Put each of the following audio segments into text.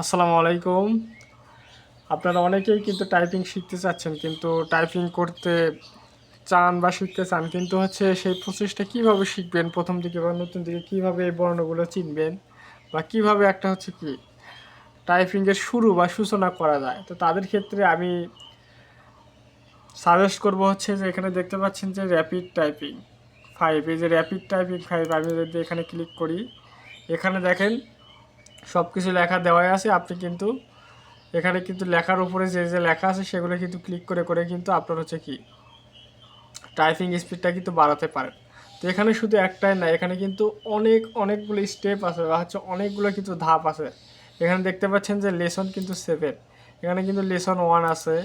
আসসালামু আলাইকুম। আপনারা অনেকেই কিন্তু টাইপিং শিখতে চাচ্ছেন, কিন্তু টাইপিং করতে চান বা শিখতে চান, কিন্তু হচ্ছে সেই প্রসেসটা কীভাবে শিখবেন? প্রথম দিকে বা নতুন দিকে কীভাবে এই বর্ণগুলো চিনবেন? বা কীভাবে একটা হচ্ছে কি টাইপিংয়ের শুরু বা সূচনা করা যায়? তো তাদের ক্ষেত্রে আমি সাজেস্ট করব হচ্ছে যে এখানে দেখতে পাচ্ছেন যে র্যাপিড টাইপিং ফাইভ এই যে র্যাপিড টাইপিং ফাইভ আমি যদি এখানে ক্লিক করি, এখানে দেখেন সব কিছু লেখা দেওয়াই আছে, আপনি কিন্তু এখানে কিন্তু লেখার উপরে যে যে লেখা আছে সেগুলো কিন্তু ক্লিক করে করে কিন্তু আপনার হচ্ছে কি টাইপিং স্পিডটা কিন্তু বাড়াতে পারেন। তো এখানে শুধু একটাই না, এখানে কিন্তু অনেক, অনেকগুলো স্টেপ আছে বা হচ্ছে অনেকগুলো কিন্তু ধাপ আছে। এখানে দেখতে পাচ্ছেন যে লেসন কিন্তু সেভেন এখানে কিন্তু লেসন ওয়ান আছে।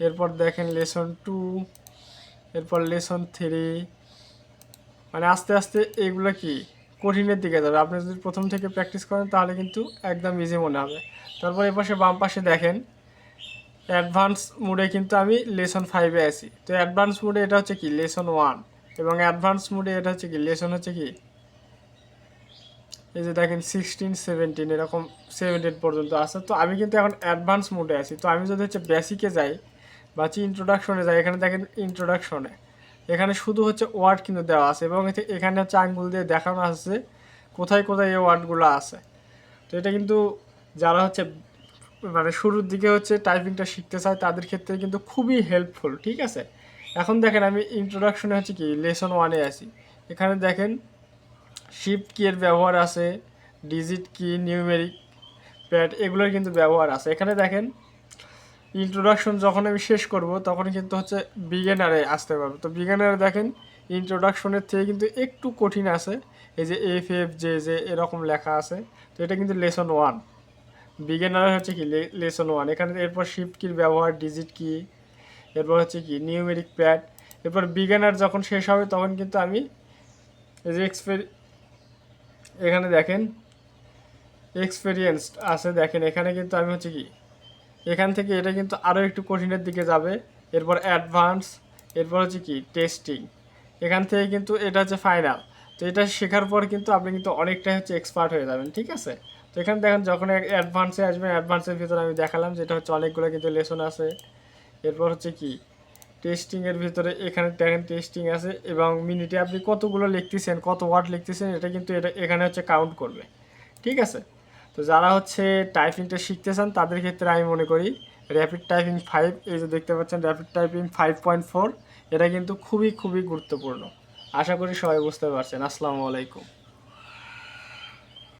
এরপর দেখেন লেসন টু এরপর লেসন থ্রি মানে আস্তে আস্তে এগুলো কি কঠিনের দিকে যাবে। আপনি যদি প্রথম থেকে প্র্যাকটিস করেন, তাহলে কিন্তু একদম ইজি মনে হবে। তারপর এ পাশে বাম পাশে দেখেন অ্যাডভান্স মুডে কিন্তু আমি লেসন ফাইভে আছি। তো অ্যাডভান্স মুডে এটা হচ্ছে কি? লেসন ওয়ান এবং অ্যাডভান্স মুডে এটা হচ্ছে কি? লেসন হচ্ছে কি? এই যে দেখেন সিক্সটিন সেভেন্টিন এরকম সেভেন্টিন পর্যন্ত আছে। তো আমি কিন্তু এখন অ্যাডভান্স মুডে আছি। তো আমি যদি হচ্ছে বেসিকে যাই বা হচ্ছে ইন্ট্রোডাকশনে যাই, এখানে দেখেন ইন্ট্রোডাকশনে এখানে শুধু হচ্ছে ওয়ার্ড কিন্তু দেওয়া আছে এবং এখানে হচ্ছে আঙ্গুল দিয়ে দেখানো আছে কোথায় কোথায় এই ওয়ার্ডগুলো আছে। তো এটা কিন্তু যারা হচ্ছে মানে শুরুর দিকে হচ্ছে টাইপিংটা শিখতে চায়, তাদের ক্ষেত্রে কিন্তু খুবই হেল্পফুল ঠিক আছে? এখন দেখেন আমি ইন্ট্রোডাকশনে হচ্ছে কি লেসন ওয়ানে আছি। এখানে দেখেন শিফট কি এর ব্যবহার আছে ডিজিট কি নিউমেরিক প্যাড এগুলোর কিন্তু ব্যবহার আছে। এখানে দেখেন ইন্ট্রোডাকশন যখন আমি শেষ করব, তখন কিন্তু হচ্ছে বিগেনারে আসতে পারব। তো বিগেনারে দেখেন ইন্ট্রোডাকশনের থেকে কিন্তু একটু কঠিন আছে। এই যে এফ এফ জে জে এরকম লেখা আছে। তো এটা কিন্তু লেসন ওয়ান বিগেনার হচ্ছে কি? লেসন ওয়ান এখানে এরপর শিফট কির ব্যবহার ডিজিট কি এরপর হচ্ছে কি? নিউমেরিক প্যাড এরপর বিগেনার যখন শেষ হবে, তখন কিন্তু আমি এই যে এক্সপেরি এখানে দেখেন এক্সপেরিয়েন্স আছে। দেখেন, এখানে কিন্তু আমি হচ্ছে কি এখান থেকে এটা কিন্তু আরও একটু কঠিনের দিকে যাবে। এরপর অ্যাডভান্স এরপর হচ্ছে কি টেস্টিং এখান থেকে কিন্তু এটা হচ্ছে ফাইনাল তো এটা শেখার পর কিন্তু আপনি কিন্তু অনেকটাই হচ্ছে এক্সপার্ট হয়ে যাবেন, ঠিক আছে? তো এখানে দেখেন, যখন অ্যাডভান্সে আসবেন অ্যাডভান্সের ভিতরে আমি দেখালাম যেটা হচ্ছে অনেকগুলো কিন্তু লেসন আছে। এরপর হচ্ছে কি টেস্টিংয়ের ভিতরে এখানে দেখেন টেস্টিং আছে এবং মিনিটে আপনি কতগুলো লিখতেছেন, কত ওয়ার্ড লিখতেছেন, এটা কিন্তু এটা এখানে হচ্ছে কাউন্ট করবে, ঠিক আছে? তো যারা হচ্ছে টাইপিংটা শিখতে চান, তাদের ক্ষেত্রে আমি মনে করি র্যাপিড টাইপিং ফাইভ এই যে দেখতে পাচ্ছেন rapid typing five point four এটা কিন্তু খুবই খুবই গুরুত্বপূর্ণ। আশা করি সবাই বুঝতে পারছেন। আসসালামু আলাইকুম।